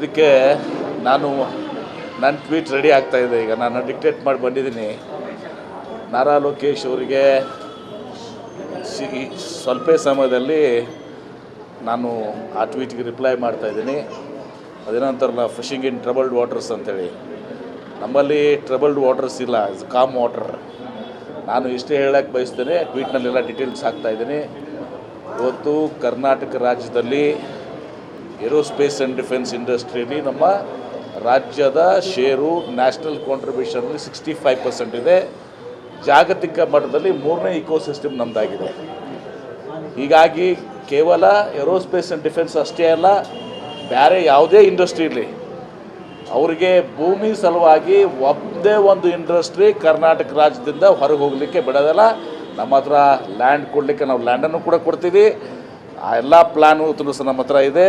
ಇದಕ್ಕೆ ನಾನು ನನ್ನ ಟ್ವೀಟ್ ರೆಡಿ ಆಗ್ತಾ ಇದೆ. ಈಗ ನಾನು ಡಿಕ್ಟೇಟ್ ಮಾಡಿ ಬಂದಿದ್ದೀನಿ. ನಾರಾ ಲೋಕೇಶ್ ಅವರಿಗೆ ಸ್ವಲ್ಪ ಸಮಯದಲ್ಲಿ ನಾನು ಆ ಟ್ವೀಟ್ಗೆ ರಿಪ್ಲೈ ಮಾಡ್ತಾ ಇದ್ದೀನಿ. ಅದೇನಂತಾರಲ್ಲ ಫಿಶಿಂಗ್ ಇನ್ ಟ್ರಬಲ್ಡ್ ವಾಟರ್ಸ್ ಅಂತೇಳಿ. ನಮ್ಮಲ್ಲಿ ಟ್ರಬಲ್ಡ್ ವಾಟರ್ಸ್ ಇಲ್ಲ ಇಸ್ ಕಾಮ್ ವಾಟರ್ ನಾನು ಇಷ್ಟೇ ಹೇಳಕ್ಕೆ ಬಯಸ್ತೇನೆ, ಟ್ವೀಟ್ನಲ್ಲೆಲ್ಲ ಡೀಟೇಲ್ಸ್ ಹಾಕ್ತಾ ಇದ್ದೀನಿ. ಇವತ್ತು ಕರ್ನಾಟಕ ರಾಜ್ಯದಲ್ಲಿ ಏರೋಸ್ಪೇಸ್ ಆ್ಯಂಡ್ ಡಿಫೆನ್ಸ್ ಇಂಡಸ್ಟ್ರಿಯಲ್ಲಿ ನಮ್ಮ ರಾಜ್ಯದ ಶೇರು ನ್ಯಾಷನಲ್ ಕಾಂಟ್ರಿಬ್ಯೂಷನಲ್ಲಿ ಸಿಕ್ಸ್ಟಿ ಫೈವ್ ಪರ್ಸೆಂಟ್ ಇದೆ. ಜಾಗತಿಕ ಮಟ್ಟದಲ್ಲಿ ಮೂರನೇ ಇಕೋಸಿಸ್ಟಮ್ ನಮ್ಮದಾಗಿದೆ ಹೀಗಾಗಿ ಕೇವಲ ಏರೋಸ್ಪೇಸ್ ಆ್ಯಂಡ್ ಡಿಫೆನ್ಸ್ ಅಷ್ಟೇ ಅಲ್ಲ ಬೇರೆ ಯಾವುದೇ ಇಂಡಸ್ಟ್ರಿಲಿ ಅವರಿಗೆ ಭೂಮಿ ಸಲುವಾಗಿ ಒಂದೇ ಒಂದು ಇಂಡಸ್ಟ್ರಿ ಕರ್ನಾಟಕ ರಾಜ್ಯದಿಂದ ಹೊರಗೆ ಹೋಗಲಿಕ್ಕೆ ಬಿಡೋದಲ್ಲ. ನಮ್ಮ ಹತ್ರ ಲ್ಯಾಂಡ್ ಕೊಡಲಿಕ್ಕೆ ನಾವು ಲ್ಯಾಂಡನ್ನು ಕೂಡ ಕೊಡ್ತೀವಿ. ಆ ಎಲ್ಲ ಪ್ಲ್ಯಾನು ಸಹ ನಮ್ಮ ಹತ್ರ ಇದೆ.